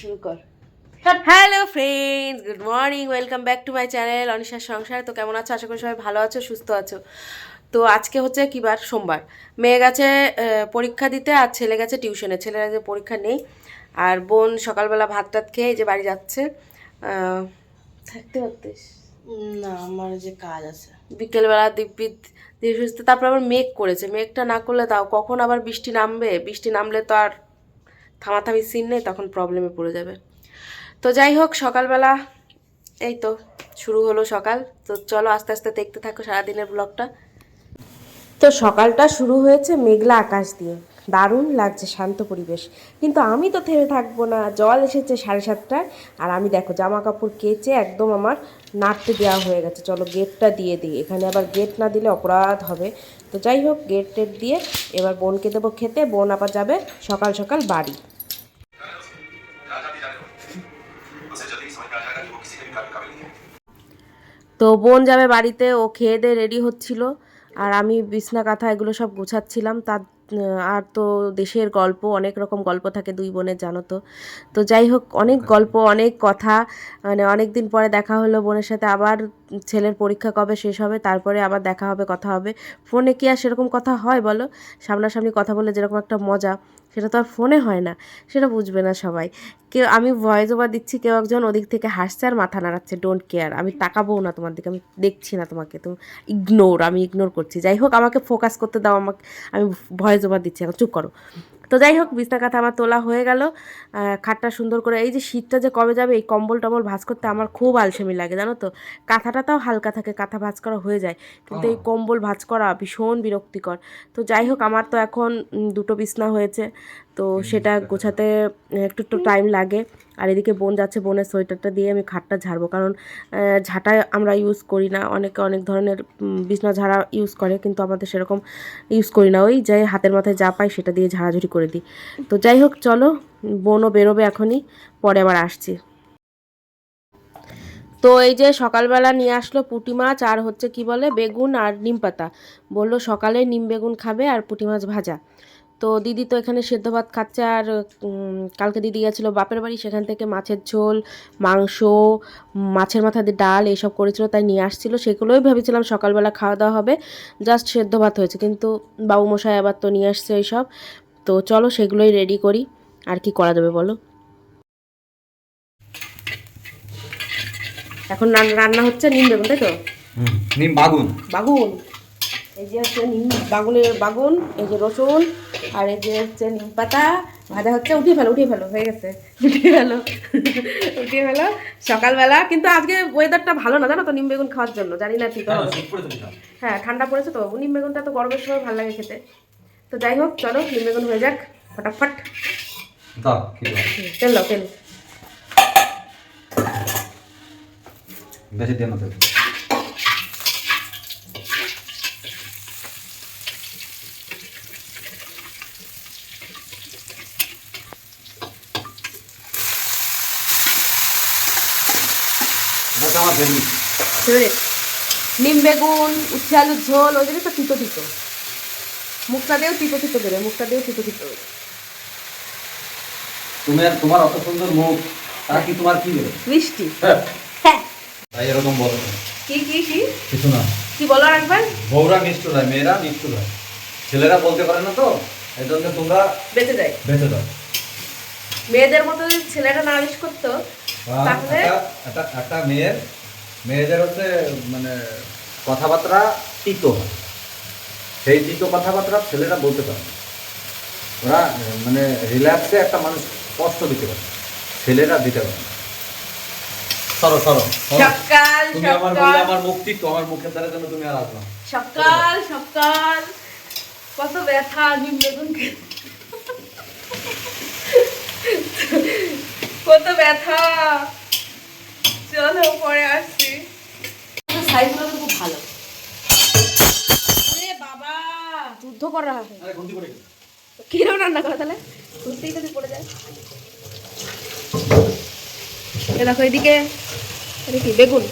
শুরু কর hello friends good morning welcome back to my channel অনিশার সংসার। তো কেমন আছো? আশা করি সবাই ভালো আছো সুস্থ আছো। তো আজকে হচ্ছে কি বার? সোমবার। মেয়ে গেছে পরীক্ষা দিতে আর ছেলে গেছে টিউশনে। ছেলের আজকে পরীক্ষা নেই। আর বোন সকালবেলা ভাত টাত খেয়ে যে বাড়ি যাচ্ছে। থাকতে পারতিস? না আমার যে কাজ আছে। বিকেলবেলা দিব্যিত ধীরে সুস্থে তারপর আবার মেঘ করেছে। মেঘটা না করলে তাও কখন আবার বৃষ্টি নামবে? বৃষ্টি নামলে তো আর থামাথামি সিন নেই, তখন প্রবলেমে পড়ে যাবে। তো যাই হোক, সকালবেলা এই তো শুরু হলো সকাল। তো চলো আস্তে আস্তে দেখতে থাকো সারাদিনের ব্লগটা তো সকালটা শুরু হয়েছে মেঘলা আকাশ দিয়ে। দারুণ লাগছে, শান্ত পরিবেশ। কিন্তু আমি তো থেমে থাকব না, জল এসেছে সাড়ে সাতটায়। আর আমি দেখো জামা কাপড় কেচে একদম আমার নাড়তে দেওয়া হয়ে গেছে। চলো গেটটা দিয়ে দিই। এখানে আবার গেট না দিলে অপরাধ হবে। তো যাই হোক গেট টেট দিয়ে এবার বোনকে দেবো খেতে। বোন আবার যাবে সকাল সকাল বাড়ি। তো বোন যাবে বাড়িতে, ও খেয়ে দিয়ে রেডি হচ্ছিল। আর আমি বিছনা, কাঁথা এগুলো সব গোছাচ্ছিলাম। তার আর তো দেশের গল্প অনেক রকম গল্প থাকে দুই বোনের জানো তো। তো যাই হোক অনেক গল্প অনেক কথা মানে অনেক দিন পরে দেখা হলো বোনের সাথে আবার ছেলের পরীক্ষা কবে শেষ হবে তারপরে আবার দেখা হবে কথা হবে। ফোনে কি আর সেরকম কথা হয় বলো? সামনাসামনি কথা বলে যেরকম একটা মজা। সেটা তো আর ফোনে হয় না, সেটা বুঝবে না সবাই। কেউ, আমি ভয়েস ওভার দিচ্ছি, কেউ একজন ওদিক থেকে হাসছে আর মাথা নাড়াচ্ছে ডোন্ট কেয়ার আমি তাকাবো না তোমার দিকে, আমি দেখছি না তোমাকে, তুমি ইগনোর আমি ইগনোর করছি। যাই হোক, আমাকে ফোকাস করতে দাও, আমাকে, আমি ভয়েস ওভার দিচ্ছি, এখন চুপ করো। তো যাই হোক বিছনা কাঁথা আমার তোলা হয়ে গেল। খাটটা সুন্দর করে এই যে শীতটা যে কবে যাবে এই কম্বল টম্বল ভাজ করতে আমার খুব আলসেমি লাগে জানো তো? কাঁথাটা তাও হালকা থাকে কাঁথা ভাঁজ করা হয়ে যায়। কিন্তু এই কম্বল ভাঁজ করা ভীষণ বিরক্তিকর। তো যাই হোক আমার তো এখন দুটো বিছনা হয়েছে। তো সেটা গোছাতে একটু একটু টাইম লাগে। আর এদিকে বোন যাচ্ছে বোনের সোয়েটারটা দিয়ে আমি খাটটা ঝাড়বো। কারণ ঝাঁটা আমরা ইউজ করি না। অনেকে অনেক ধরনের বিছনা ঝাড়া ইউজ করে কিন্তু আমাদের সেরকম ইউজ করি না। ওই যে হাতের মাথায় যা পাই সেটা দিয়ে ঝাড়াঝুড়ি করে দিই। তো যাই হোক চলো বোনও বেরোবে এখনই পরে আবার আসছি। তো এই যে সকালবেলা নিয়ে আসলো পুঁটি মাছ আর হচ্ছে কি বলে বেগুন আর নিম পাতা। বলল সকালে নিম বেগুন খাবে আর পুঁটি মাছ ভাজা। তো দিদি তো এখানে সেদ্ধ ভাত খাচ্ছে আর কালকে দিদি গেছিল বাপের বাড়ি সেখান থেকে মাছের ঝোল মাংস মাছের মাথা দিয়ে ডাল এইসব করেছিল তাই নিয়ে আসছিল। সেগুলোই ভেবেছিলাম সকালবেলা খাওয়া দাওয়া হবে জাস্ট সেদ্ধ ভাত হয়েছে। কিন্তু বাবু মশাই আবার তো নিয়ে আসছে এইসব তো চলো সেগুলোই রেডি করি আর কি করা যাবে বলো? এখন রান- রান্না হচ্ছে নিম বেগুন তাই তো? নিম বাগুন। বাগুন? এই যে হচ্ছে নিম বাগুনের বাগুন এই যে রসুন আর এই যে হচ্ছে নিম পাতা ভাজা হচ্ছে উঠিয়ে ফেলো উঠিয়ে ফেলো হয়ে গেছে। উঠিয়ে ফেলো উঠিয়ে ফেলো। সকালবেলা কিন্তু আজকে ওয়েদারটা ভালো না জানো তো নিম বেগুন খাওয়ার জন্য জানি না ঠিক হ্যাঁ ঠান্ডা পড়েছে তো নিম বেগুনটা তো গরমের সময় ভালো লাগে খেতে। তো যাই হোক চলো নিম বেগুন হয়ে যাক ফটাফট। তেল দাও তেল। বেশি দিয়ে না আমার ফেভারিট ফেভারিট নিম বেগুন উচ্ছে আলুর ঝোল ওই জন্য তো তিতো তিতো। মুখটা দিয়েও তিতো তিতো বেরোয় মুখটা দিয়েও তিতো তিতো বেরোয়। তুমি আর তোমার অত সুন্দর মুখ তার কি তোমার কি মিষ্টি। হ্যাঁ। হ্যাঁ। তাই এরকম বলো কি কি কি? কিছু না। কি বলো একবার বউরা নিষ্ঠুর হয় মেয়েরা নিষ্ঠুর হয় ছেলেরা বলতে পারে না তো এই জন্য তোমরা বেঁচে যায়। বেঁচে দাও। মেয়েদের মতো যদি ছেলেটা না আবিষ করতো তাহলে? একটা- একটা একটা মেয়ের মেয়েদের হচ্ছে মানে কথাবার্তা তিতো হয়। সেই তিতো কথাবার্তা ছেলেরা বলতে পারে ওরা মানে রিল্যাক্সে একটা মানুষ কষ্ট দিতে পারে ছেলেরা দিতে পারে সরো সরো সরো। সকাল তুমি আমার তিতো আমার মুখের দ্বারা যেন তুমি আর আসবে। না। সকাল সকাল। কত ব্যথা বেগুন খেতে। কত ব্যথা। চলো পরে আসছি সাইজগুলো তো খুব ভালো। বাবা। যুদ্ধ করা। কিরম রান্না করো তাহলে? ঘুরতেই যদি পড়ে যায় এ দেখো এদিকে এটা কি বেগুন।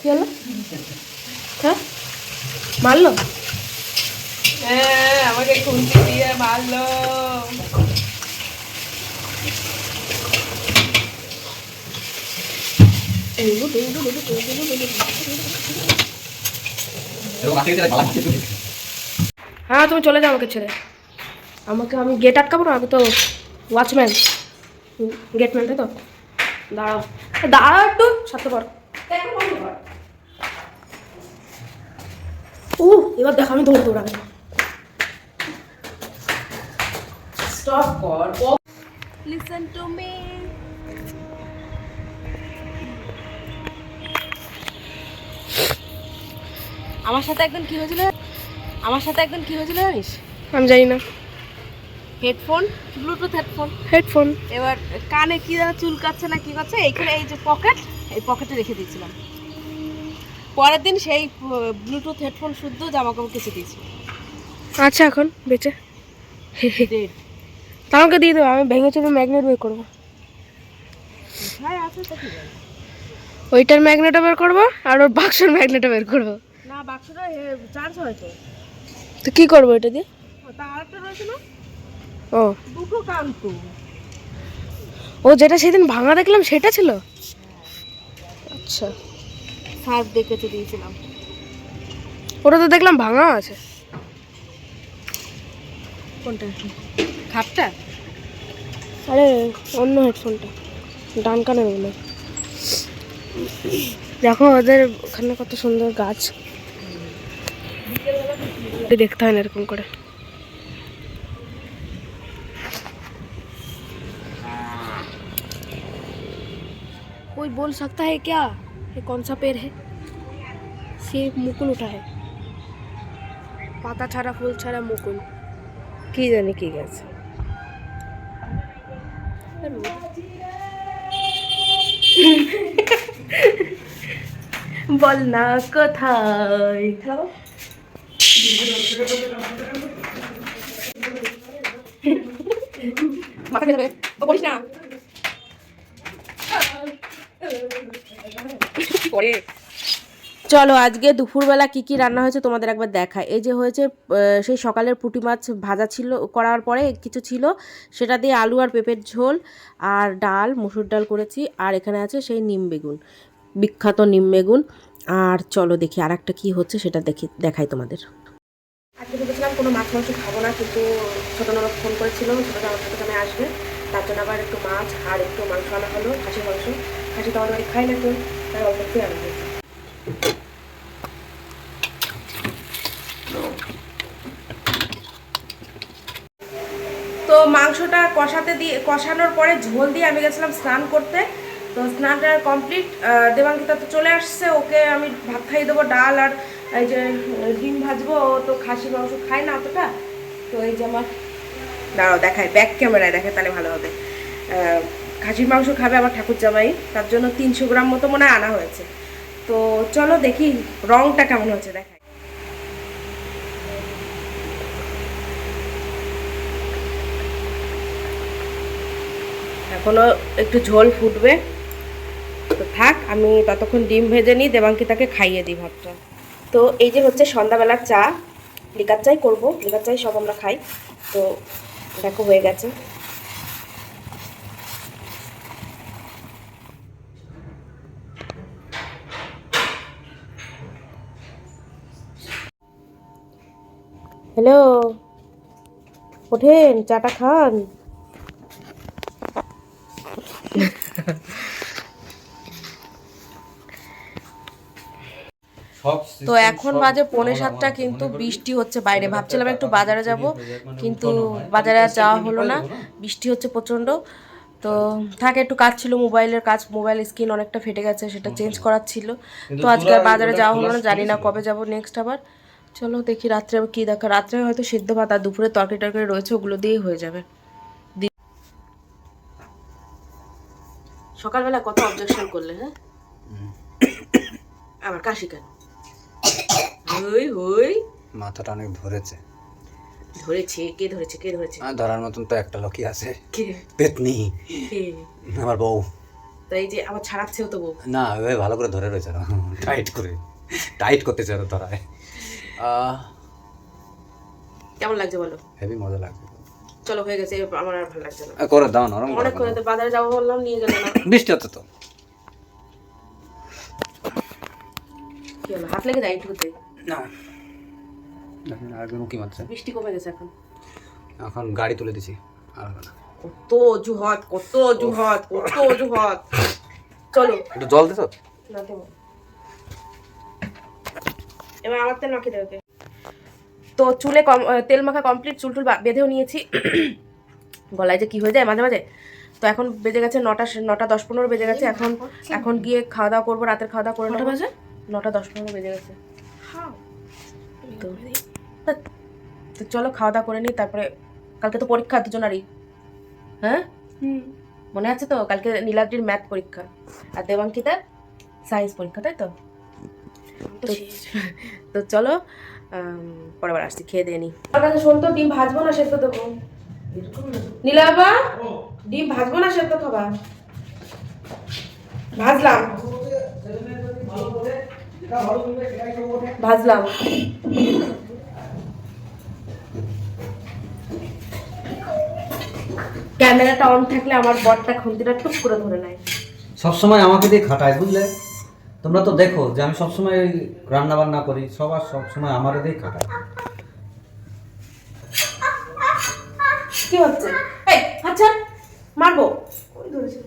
কি হলো? হ্যাঁ? মারলো? হ্যাঁ আমাকে খুন্তি দিয়ে মারলো। হ্যাঁ তুমি চলে যাও আমাকে ছেড়ে। আমাকে আমি গেট আটকাবো না আমি তো ওয়াচম্যান গেটম্যান তাই তো? দাঁড়াও। দাঁড়াও একটু সাথে পর ও এবার দেখো আমি দৌড়ে দৌড়াবে। স্টপ কর লিসেন টু মি আমার সাথে একদিন কি হয়েছিল আমার সাথে একদিন কি হয়েছিল জানিস? আমি জানি না। হেডফোন ব্লুটুথ হেডফোন হেডফোন এবার কানে কি যেন চুলকাচ্ছে না কি করছে এইখানে এই যে পকেট এই পকেটে রেখে দিয়েছিলাম। পরের দিন সেই ব্লুটুথ হেডফোন শুদ্ধ জামা কাপড় কেচে দিয়েছি। আচ্ছা এখন বেঁচে। তা আমাকে দিয়ে দেবো আমি ভেঙে চুরে ম্যাগনেট বের করব। ওইটার ম্যাগনেটও বের করব আর ওর বাক্সের ম্যাগনেটও বের করব। বাক্সটা চার্জ হয়তো তো। কি করব এটা দিয়ে? তা আরেকটা রয়েছে না? ও। দুটো কান তো ও যেটা সেদিন ভাঙা দেখলাম সেটা ছিল? আচ্ছা। সার্ফ দেখেছে দিয়েছিলাম। ওটা তো দেখলাম ভাঙা আছে। কোনটা? খাপটা আরে অন্য হেডফোনটা। ডান ওগুলো। দেখো ওদের ওখানে কত সুন্দর গাছ। দেখতে হয় না এরকম করে कोई बोल सकता है क्या ये कौन सा पेड़ है सिर्फ मुकुल उठा है পাতা ছাড়া ফুল ছাড়া মুকুল কি জানি কি গাছ বল না কোথায় মাথা ও না। পরে চলো, আজকে দুপুরবেলা কি কি রান্না হয়েছে তোমাদের একবার দেখায় এই যে হয়েছে সেই সকালের পুঁটি মাছ ভাজা ছিল, করার পরে কিছু ছিল। সেটা দিয়ে আলু আর পেঁপের ঝোল আর ডাল, মুসুর ডাল করেছি। আর এখানে আছে সেই নিম বেগুন, বিখ্যাত নিম বেগুন। আর চলো দেখি আর একটা কী হচ্ছে, সেটা দেখি, দেখাই তোমাদের। আজকে ভেবেছিলাম কোনো মাছ মাংস খাব না, কিন্তু ছোটো নরক ফোন করেছিল, ছোটো সাথে আমি আসবে। তার জন্য আবার একটু মাছ আর একটু মাংস আনা হলো, খাসির মাংস। খাসি তো আমাদের খাই না কেউ, তাই অল্প একটু আনা হয়েছে। তো মাংসটা কষাতে দিয়ে, কষানোর পরে ঝোল দিয়ে আমি গেছিলাম স্নান করতে। তো স্নানটা কমপ্লিট দেবাঙ্কিতা তো চলে আসছে, ওকে আমি ভাত খাইয়ে দেবো, ডাল আর এই যে ডিম ভাজবো ও তো খাসি মাংস খায় না অতটা। তো এই যে আমার দাঁড়াও দেখায় ব্যাক ক্যামেরায় দেখে তাহলে ভালো হবে। খাসির মাংস খাবে আমার ঠাকুর জামাই তার জন্য তিনশো গ্রাম মতো মনে আনা হয়েছে। তো চলো দেখি রংটা কেমন হচ্ছে দেখাই। এখনও একটু ঝোল ফুটবে। তো থাক, আমি ততক্ষণ ডিম ভেজে নিই, দেবাঙ্কিতাকে খাইয়ে দিই ভাতটা। তো এই যে হচ্ছে সন্ধ্যাবেলার চা, লিকার চাই করব, লিকার চাই সব আমরা খাই। তো দেখো হয়ে গেছে। হ্যালো ওঠেন, চাটা খান। তো এখন বাজে পৌনে সাতটা কিন্তু বৃষ্টি হচ্ছে বাইরে। ভাবছিলাম একটু বাজারে যাব কিন্তু বাজারে আর যাওয়া হলো না। বৃষ্টি হচ্ছে প্রচণ্ড। তো থাকে একটু কাজ ছিল মোবাইলের কাজ মোবাইল স্ক্রিন অনেকটা ফেটে গেছে সেটা চেঞ্জ করার ছিল। তো আজকে আর বাজারে যাওয়া হলো না জানি না কবে যাব নেক্সট আবার। চলো দেখি রাত্রে কী দেখা রাত্রে হয়তো সিদ্ধ ভাত আর দুপুরে তরকারি টরকারি রয়েছে ওগুলো দিয়েই হয়ে যাবে। সকালবেলা কত অবজেকশন করলে হ্যাঁ? আবার কাশি কেন? হই হই। মাথাটা অনেক ধরেছে। ধরেছে? কে ধরেছে? কে ধরেছে? আর ধরার মতন তো একটা লোকই আছে। কে? পেতনি। আমার বউ। তো এই যে আবার ছাড়াচ্ছেও তো বউ? না ওই ভালো করে ধরে রয়েছে টাইট করে। টাইট করতে চাই ধরায়। কেমন লাগছে বলো? হেভি মজা লাগছে। চলো হয়ে গেছে। আমার আর ভালো লাগছে না। করে দাও নরম করে তো বাজারে যাব বললাম নিয়ে গেলে না। বৃষ্টি হচ্ছে তো। কি হলো? হাত লেগে যায় একটুতে? না। দেখেন আর একজন মারছে। বৃষ্টি কমে গেছে এখন। এখন গাড়ি তুলে দিছি আর হবে না। কত অজুহাত কত অজুহাত কত অজুহাত। চলো। একটু জল দিছো না দেবো। এবার আমার তেল মাখিয়ে দেবে তো চুলে কম তেল মাখা কমপ্লিট চুল টুল বেঁধেও নিয়েছি। গলায় যে কি হয়ে যায় মাঝে মাঝে। তো এখন বেজে গেছে নটা নটা দশ পনেরো বেজে গেছে। এখন এখন গিয়ে খাওয়া দাওয়া করব রাতের খাওয়া দাওয়া করে নেব। বাজে? নটা দশ পনেরো বেজে গেছে। তো। তো চলো খাওয়া দাওয়া করে নিই তারপরে কালকে তো পরীক্ষা দুজনারই। হ্যাঁ? মনে আছে তো? কালকে নীলাদ্রির ম্যাথ পরীক্ষা আর দেবাঙ্কিতার সায়েন্স পরীক্ষা তাই তো? তো চলো আম, পরের বার আসছি খেয়ে দিয়ে নি। আমার কাছে শোন তো ডিম ভাজবো না সেদ্ধ দেবো। নীলাবা ডিম ভাজবো না সেদ্ধ খাবা ভাজলাম। ভাজলাম। ক্যামেরাটা অন থাকলে আমার বরটা খুন্তিটা টুক করে ধরে নেয়। সবসময় আমাকে দিয়ে খাটায় বুঝলে? তোমরা তো দেখো যে আমি সবসময় ওই রান্না বান্না করি সবার সবসময় আমার দিয়ে খাটায়। কি হচ্ছে? এই আচ্ছা মারবো। ওই ধরেছিল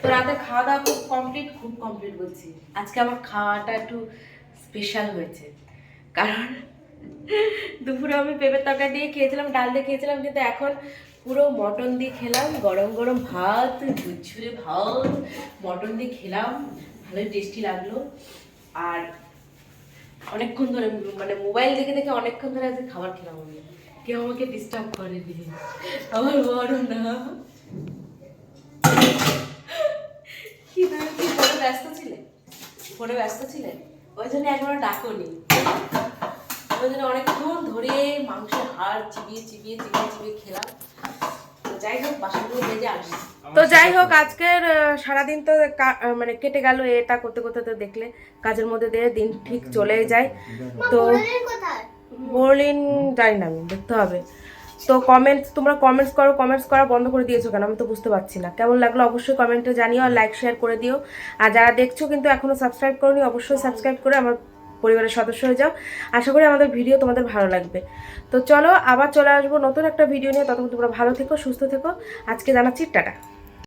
তো রাতে খাওয়া দাওয়া খুব কমপ্লিট খুব কমপ্লিট বলছি। আজকে আমার খাওয়াটা একটু স্পেশাল হয়েছে। কারণ দুপুরে আমি পেঁপের তরকারি দিয়ে খেয়েছিলাম, ডাল দিয়ে খেয়েছিলাম, কিন্তু এখন পুরো মটন দিয়ে খেলাম, গরম গরম ভাত, ঝুরঝুরে ভাত, মটন দিয়ে খেলাম, ভালোই টেস্টি লাগল। আর অনেকক্ষণ ধরে মানে মোবাইল দেখে দেখে অনেকক্ষণ ধরে আজকে খাবার খেলাম আমি। কেউ আমাকে ডিস্টার্ব করেনি। আমার বড় না। কি তুমি কি ফোনে ব্যস্ত ছিলে? ফোনে ব্যস্ত ছিলে? ওই জন্য একবার ডাকনি। ওই জন্য অনেকক্ষণ ধরে মাংসের হাড় চিবিয়ে চিবিয়ে চিবিয়ে চিবিয়ে খেলাম। তো যাই হোক বাসনগুলো বেজে আসি তো যাই হোক আজকের সারাদিন তো কা- মানে কেটে গেল এটা করতে করতে তো দেখলে। কাজের মধ্যে দিয়ে দিন ঠিক চলে যায়। তো বলিন জানি না আমি দেখতে হবে। তো কমেন্টস তোমরা কমেন্টস করো কমেন্টস করা বন্ধ করে দিয়েছ কেন? আমি তো বুঝতে পারছি না। কেমন লাগল? অবশ্যই কমেন্টে জানিও আর লাইক শেয়ার করে দিও। আর যারা দেখছ কিন্তু এখনও সাবস্ক্রাইব করোনি, অবশ্যই সাবস্ক্রাইব করে আমার পরিবারের সদস্য হয়ে যাও। আশা করি আমাদের ভিডিও তোমাদের ভালো লাগবে। তো চলো, আবার চলে আসব নতুন একটা ভিডিও নিয়ে। ততক্ষণ তোমরা ভালো থেকো, সুস্থ থেকো। আজকে জানাচ্ছি টাটা।